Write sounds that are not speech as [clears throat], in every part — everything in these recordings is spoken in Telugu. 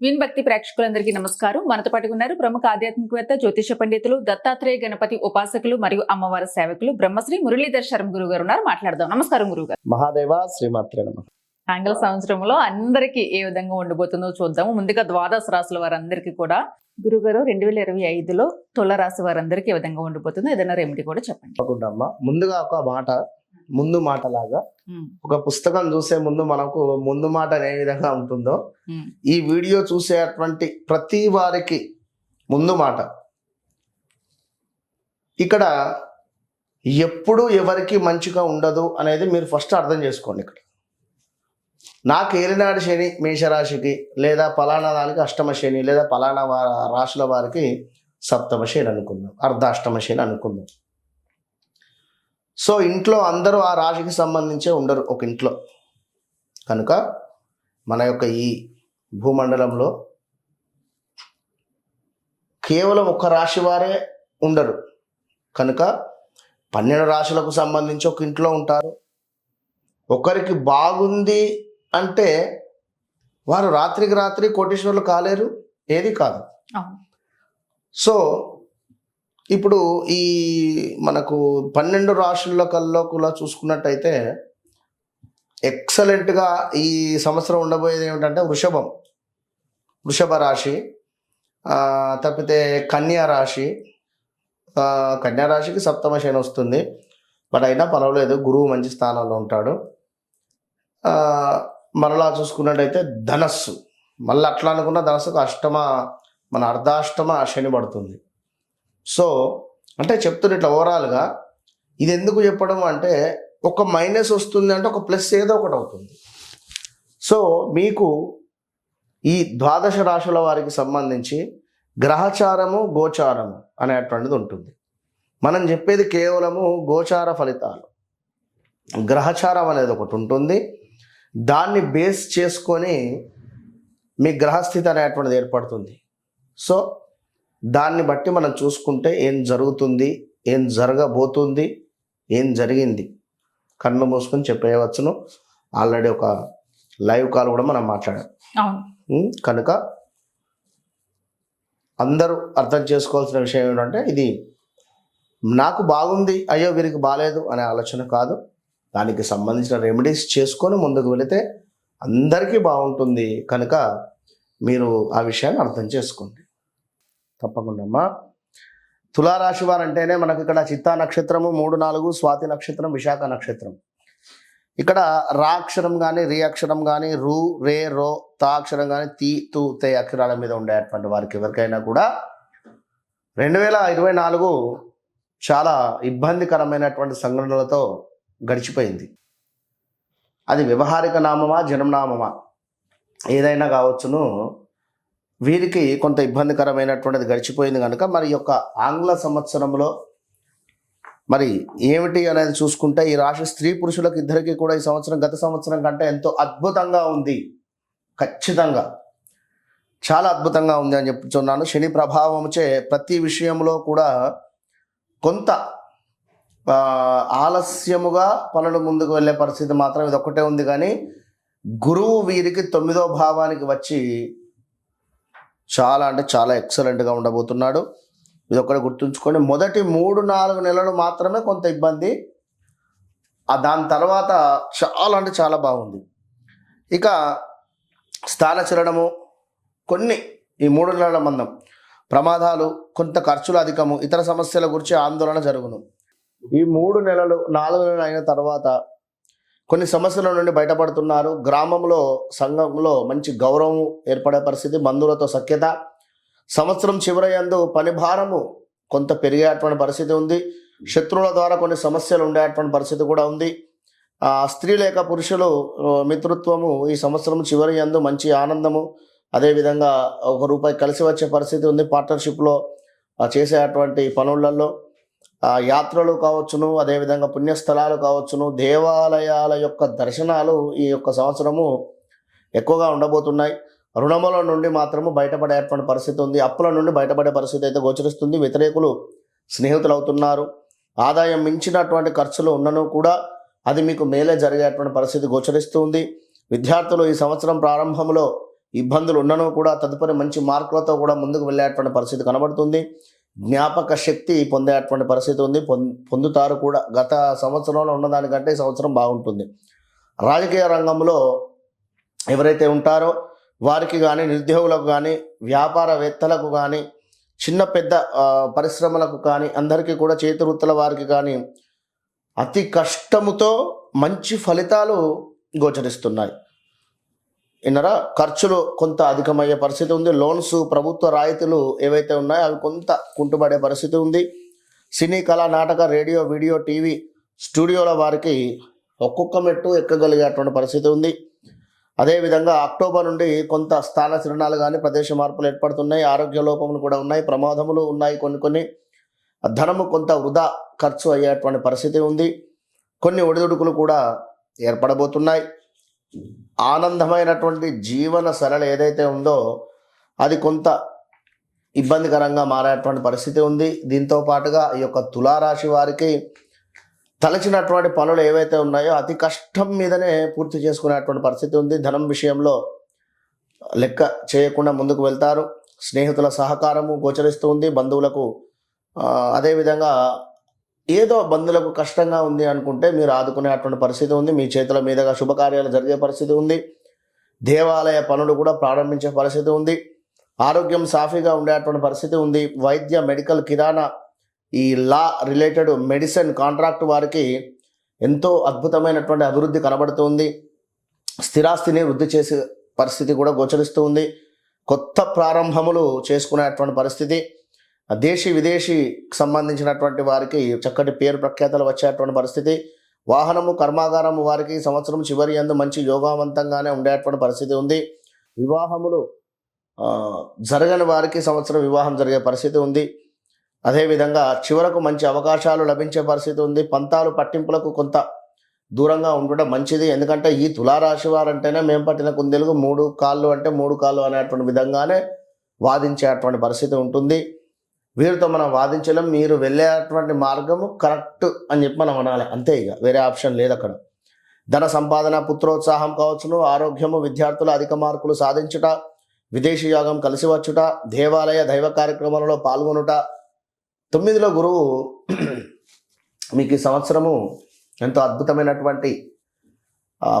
విన్ భక్తి ప్రేక్షకులందరికీ నమస్కారం. మనతో పాటు ఉన్నారు ప్రముఖ ఆధ్యాత్మికవేత్త జ్యోతిష పండితులు దత్తాత్రేయ గణపతి ఉపాసకులు మరియు అమ్మవారి సేవకులు బ్రహ్మశ్రీ మురళీధర్ శర్మ గురువు గారు ఉన్నారు. మాట్లాడదాం. నమస్కారం గురువు గారు. మహాదేవ శ్రీమాత్రే ఆంగ్ల సంవత్సరంలో అందరికీ ఏ విధంగా ఉండబోతుందో చూద్దాము. ముందుగా ద్వాదశ రాశుల వారందరికీ కూడా గురుగారు రెండు వేల ఇరవై ఐదులో తుల రాశి వారందరికీ ఏ విధంగా ఉండబోతుందో ఏదైనా రెమెడీ కూడా చెప్పండి. ముందుగా ఒక మాట ముందు మాట లాగా ఒక పుస్తకం చూసే ముందు మనకు ముందు మాట ఏ విధంగా ఉంటుందో ఈ వీడియో చూసేటువంటి ప్రతి వారికి ముందు మాట. ఇక్కడ ఎప్పుడు ఎవరికి మంచిగా ఉండదు అనేది మీరు ఫస్ట్ అర్థం చేసుకోండి ఇక్కడ. నాకు ఏలినాడు శని మేషరాశికి లేదా పలానా దానికి అష్టమ శని లేదా పలానా రాశుల వారికి సప్తమ శని అనుకుందాం అర్ధాష్టమ శని అనుకుందాం. సో ఇంట్లో అందరూ ఆ రాశికి సంబంధించే ఉండరు ఒక ఇంట్లో. కనుక మన యొక్క ఈ భూమండలంలో కేవలం ఒక రాశి వారే ఉండరు. కనుక పన్నెండు రాశులకు సంబంధించి ఒక ఇంట్లో ఉంటారు. ఒకరికి బాగుంది అంటే వారు రాత్రికి రాత్రి కోటీశ్వరులు కాలేరు ఏది కాదు. సో ఇప్పుడు ఈ మనకు పన్నెండు రాశుల కల్లో కూడా చూసుకున్నట్టయితే ఎక్సలెంట్గా ఈ సంవత్సరం ఉండబోయేది ఏమిటంటే వృషభం. వృషభ రాశి తప్పితే కన్యా రాశి. కన్యా రాశికి సప్తమ శని వస్తుంది. బట్ అయినా పర్వాలేదు గురువు మంచి స్థానంలో ఉంటాడు. మరలా చూసుకున్నట్టయితే ధనస్సు. మళ్ళీ అట్లా అనుకున్న ధనస్సుకు అష్టమ మన అర్ధాష్టమ శని పడుతుంది. సో అంటే చెప్తున్న ఇట్లా ఓవరాల్గా ఇది ఎందుకు చెప్పడం అంటే ఒక మైనస్ వస్తుంది అంటే ఒక ప్లస్ ఏదో ఒకటి అవుతుంది. సో మీకు ఈ ద్వాదశ రాశుల వారికి సంబంధించి గ్రహచారము గోచారము అనేటువంటిది ఉంటుంది. మనం చెప్పేది కేవలము గోచార ఫలితాలు. గ్రహచారం అనేది ఒకటి ఉంటుంది. దాన్ని బేస్ చేసుకొని మీ గ్రహస్థితి అనేటువంటిది ఏర్పడుతుంది. సో దాన్ని బట్టి మనం చూసుకుంటే ఏం జరుగుతుంది ఏం జరగబోతుంది ఏం జరిగింది? కళ్ళు మూసుకొని చెప్పేయవచ్చును. ఆల్రెడీ ఒక లైవ్ కాల్ కూడా మనం మాట్లాడాం? కనుక అందరూ అర్థం చేసుకోవాల్సిన విషయం ఏంటంటే ఇది నాకు బాగుంది అయ్యో వీరికి బాగాలేదు అనే ఆలోచన కాదు. దానికి సంబంధించిన రెమెడీస్ చేసుకొని ముందుకు వెళితే అందరికీ బాగుంటుంది. కనుక మీరు ఆ విషయాన్ని అర్థం చేసుకోండి. తప్పకుండా అమ్మా తులారాశి వారు అంటేనే మనకి ఇక్కడ చిత్తా నక్షత్రము మూడు నాలుగు స్వాతి నక్షత్రం విశాఖ నక్షత్రం. ఇక్కడ రా అక్షరం కానీ రి అక్షరం కానీ రు రే రో తా అక్షరం కానీ తీ తూ తే అక్షరాల మీద ఉండేటువంటి వారికి ఎవరికైనా కూడా రెండు వేల ఇరవై నాలుగు చాలా ఇబ్బందికరమైనటువంటి సంఘటనలతో గడిచిపోయింది. అది వ్యవహారిక నామమా జనంనామమా ఏదైనా కావచ్చును. వీరికి కొంత ఇబ్బందికరమైనటువంటిది గడిచిపోయింది కనుక మరి యొక్క ఆంగ్ల సంవత్సరంలో మరి ఏమిటి అనేది చూసుకుంటే ఈ రాశి స్త్రీ పురుషులకు ఇద్దరికి కూడా ఈ సంవత్సరం గత సంవత్సరం కంటే ఎంతో అద్భుతంగా ఉంది. ఖచ్చితంగా. చాలా అద్భుతంగా ఉంది అని చెప్తున్నాను. శని ప్రభావంచే ప్రతి విషయంలో కూడా కొంత ఆలస్యముగా పనులు ముందుకు వెళ్ళే పరిస్థితి మాత్రం ఇది ఒక్కటే ఉంది కానీ గురువు వీరికి తొమ్మిదో భావానికి వచ్చి చాలా అంటే చాలా ఎక్సలెంట్గా ఉండబోతున్నాడు. ఇది ఒకటి గుర్తుంచుకొని మొదటి మూడు నాలుగు నెలలు మాత్రమే కొంత ఇబ్బంది. ఆ దాని తర్వాత చాలా అంటే చాలా బాగుంది. ఇక స్థానచలనము కొన్ని ఈ మూడు నెలల మందం ప్రమాదాలు కొంత ఖర్చులు అధికము ఇతర సమస్యల గురించి ఆందోళన జరుగును. ఈ మూడు నెలలు నాలుగు నెలలు అయిన తర్వాత కొన్ని సమస్యల నుండి బయటపడుతున్నారు. గ్రామంలో సంఘంలో మంచి గౌరవం ఏర్పడే పరిస్థితి బంధువులతో సఖ్యత. సంవత్సరం చివరయందు పని భారము కొంత పెరిగేటువంటి పరిస్థితి ఉంది. శత్రువుల ద్వారా కొన్ని సమస్యలు ఉండేటువంటి పరిస్థితి కూడా ఉంది. ఆ, స్త్రీ లేక పురుషులు మిత్రుత్వము ఈ సంవత్సరం చివరి యందు మంచి ఆనందము. అదేవిధంగా ఒక రూపాయి కలిసి వచ్చే పరిస్థితి ఉంది పార్ట్నర్షిప్లో చేసేటువంటి పనులలో. యాత్రలు కావచ్చును అదేవిధంగా పుణ్యస్థలాలు కావచ్చును దేవాలయాల యొక్క దర్శనాలు ఈ యొక్క సంవత్సరము ఎక్కువగా ఉండబోతున్నాయి. రుణముల నుండి మాత్రము బయటపడేటువంటి పరిస్థితి ఉంది. అప్పుల నుండి బయటపడే పరిస్థితి అయితే గోచరిస్తుంది. వ్యతిరేకులు స్నేహితులు అవుతున్నారు ఆదాయం మించినటువంటి ఖర్చులు ఉన్నను కూడా అది మీకు మేలే జరిగేటువంటి పరిస్థితి గోచరిస్తుంది విద్యార్థులు ఈ సంవత్సరం ప్రారంభంలో ఇబ్బందులు ఉన్నను కూడా తదుపరి మంచి మార్కులతో కూడా ముందుకు వెళ్ళేటువంటి పరిస్థితి కనబడుతుంది. జ్ఞాపక శక్తి పొందేటువంటి పరిస్థితి ఉంది. పొం- పొందుతారు కూడా. గత సంవత్సరంలో ఉన్నదానికంటే ఈ సంవత్సరం బాగుంటుంది. రాజకీయ రంగంలో ఎవరైతే ఉంటారో వారికి కానీ నిరుద్యోగులకు కానీ వ్యాపారవేత్తలకు కానీ చిన్న పెద్ద పరిశ్రమలకు కానీ అందరికీ కూడా చేతి వృత్తుల వారికి కానీ అతి కష్టముతో మంచి ఫలితాలు గోచరిస్తున్నాయి. ఇన్నరా ఖర్చులు కొంత అధికమయ్యే పరిస్థితి ఉంది. లోన్స్ ప్రభుత్వ రాయితీలు ఏవైతే ఉన్నాయో అవి కొంత కుంటుపడే పరిస్థితి ఉంది. సినీ కళా నాటక రేడియో వీడియో టీవీ స్టూడియోల వారికి ఒక్కొక్క మెట్టు ఎక్కగలిగేటువంటి పరిస్థితి ఉంది. అదేవిధంగా అక్టోబర్ నుండి కొంత స్థాన చిరణాలు కానీ ప్రదేశ మార్పులు ఏర్పడుతున్నాయి. ఆరోగ్య లోపములు కూడా ఉన్నాయి. ప్రమాదములు ఉన్నాయి కొన్ని కొన్ని. ధనము కొంత వృధా ఖర్చు అయ్యేటువంటి పరిస్థితి ఉంది. కొన్ని ఒడిదుడుకులు కూడా ఏర్పడబోతున్నాయి. ఆనందమైనటువంటి జీవన సరళ ఏదైతే ఉందో అది కొంత ఇబ్బందికరంగా మారేటువంటి పరిస్థితి ఉంది. దీంతో పాటుగా ఈ యొక్క తులారాశి వారికి తలచినటువంటి పనులు ఏవైతే ఉన్నాయో అతి కష్టం మీదనే పూర్తి చేసుకునేటువంటి పరిస్థితి ఉంది. ధనం విషయంలో లెక్క చేయకుండా ముందుకు వెళ్తారు. స్నేహితుల సహకారము గోచరిస్తూ ఉంది. బంధువులకు అదేవిధంగా ఏదో బంధువులకు కష్టంగా ఉంది అనుకుంటే మీరు ఆదుకునేటువంటి పరిస్థితి ఉంది. మీ చేతుల మీదుగా శుభకార్యాలు జరిగే పరిస్థితి ఉంది. దేవాలయ పనులు కూడా ప్రారంభించే పరిస్థితి ఉంది. ఆరోగ్యం సాఫీగా ఉండేటువంటి పరిస్థితి ఉంది. వైద్య మెడికల్ కిరాణా ఈ లా రిలేటెడ్ మెడిసిన్ కాంట్రాక్ట్ వారికి ఎంతో అద్భుతమైనటువంటి అభివృద్ధి కనబడుతుంది. స్థిరాస్తిని వృద్ధి చేసే పరిస్థితి కూడా గోచరిస్తుంది కొత్త ప్రారంభములు చేసుకునేటువంటి పరిస్థితి. దేశీ విదేశీ సంబంధించినటువంటి వారికి చక్కటి పేరు ప్రఖ్యాతలు వచ్చేటువంటి పరిస్థితి. వాహనము కర్మాగారము వారికి సంవత్సరం చివరి అందు మంచి యోగవంతంగానే ఉండేటువంటి పరిస్థితి ఉంది. వివాహములు జరగని వారికి సంవత్సరం వివాహం జరిగే పరిస్థితి ఉంది. అదేవిధంగా చివరకు మంచి అవకాశాలు లభించే పరిస్థితి ఉంది. పంతాలు పట్టింపులకు కొంత దూరంగా ఉండడం మంచిది. ఎందుకంటే ఈ తులారాశి వారంటేనే మేము పట్టిన కుందేలకు మూడు కాళ్ళు అంటే మూడు కాళ్ళు అనేటువంటి విధంగానే వాదించేటువంటి పరిస్థితి ఉంటుంది. వీరితో మనం వాదించలేం. మీరు వెళ్ళేటువంటి మార్గము కరెక్ట్ అని చెప్పి మనం అనాలి. అంతే ఇక. వేరే ఆప్షన్ లేదు అక్కడ. ధన సంపాదన పుత్రోత్సాహం కావచ్చును. ఆరోగ్యము విద్యార్థులు అధిక మార్కులు సాధించుట విదేశీ యోగం కలిసి వచ్చుట దేవాలయ దైవ కార్యక్రమాలలో పాల్గొనుట. తొమ్మిదిలో గురువు [clears throat] మీకు ఈ సంవత్సరము ఎంతో అద్భుతమైనటువంటి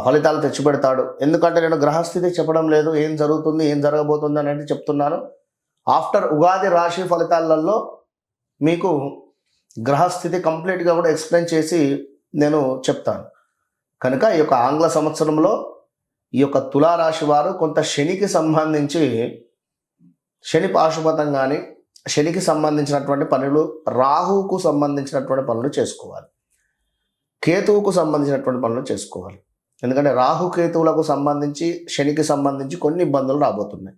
ఫలితాలు తెచ్చిపెడతాడు. ఎందుకంటే నేను గ్రహస్థితి చెప్పడం లేదు. ఏం జరుగుతుంది ఏం జరగబోతుంది అనేది చెప్తున్నాను. ఆఫ్టర్ ఉగాది రాశి ఫలితాలలో మీకు గ్రహస్థితి కంప్లీట్గా కూడా ఎక్స్ప్లెయిన్ చేసి నేను చెప్తాను. కనుక ఈ యొక్క ఆంగ్ల సంవత్సరంలో ఈ యొక్క తులారాశి వారు కొంత శనికి సంబంధించి శని పాశుపతం కానీ శనికి సంబంధించినటువంటి పనులు రాహువుకు సంబంధించినటువంటి పనులు చేసుకోవాలి. కేతువుకు సంబంధించినటువంటి పనులు చేసుకోవాలి. ఎందుకంటే రాహు కేతువులకు సంబంధించి శనికి సంబంధించి కొన్ని ఇబ్బందులు రాబోతున్నాయి.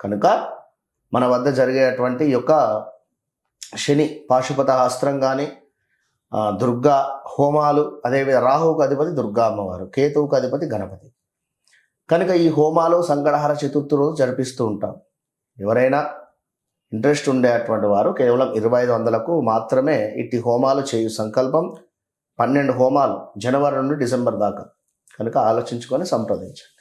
కనుక మన వద్ద జరిగేటువంటి ఈ యొక్క శని పాశుపత అస్త్రం కానీ దుర్గా హోమాలు అదేవిధంగా రాహువుకు అధిపతి దుర్గా అమ్మవారు కేతువుకు అధిపతి గణపతి. కనుక ఈ హోమాలు సంకటహర చతుర్థి రోజు జరిపిస్తూ ఉంటాం. ఎవరైనా ఇంట్రెస్ట్ ఉండేటువంటి వారు కేవలం ఇరవై ఐదు వందలకు మాత్రమే ఇట్టి హోమాలు చేయు సంకల్పం పన్నెండు హోమాలు జనవరి నుండి డిసెంబర్ దాకా. కనుక ఆలోచించుకొని సంప్రదించండి.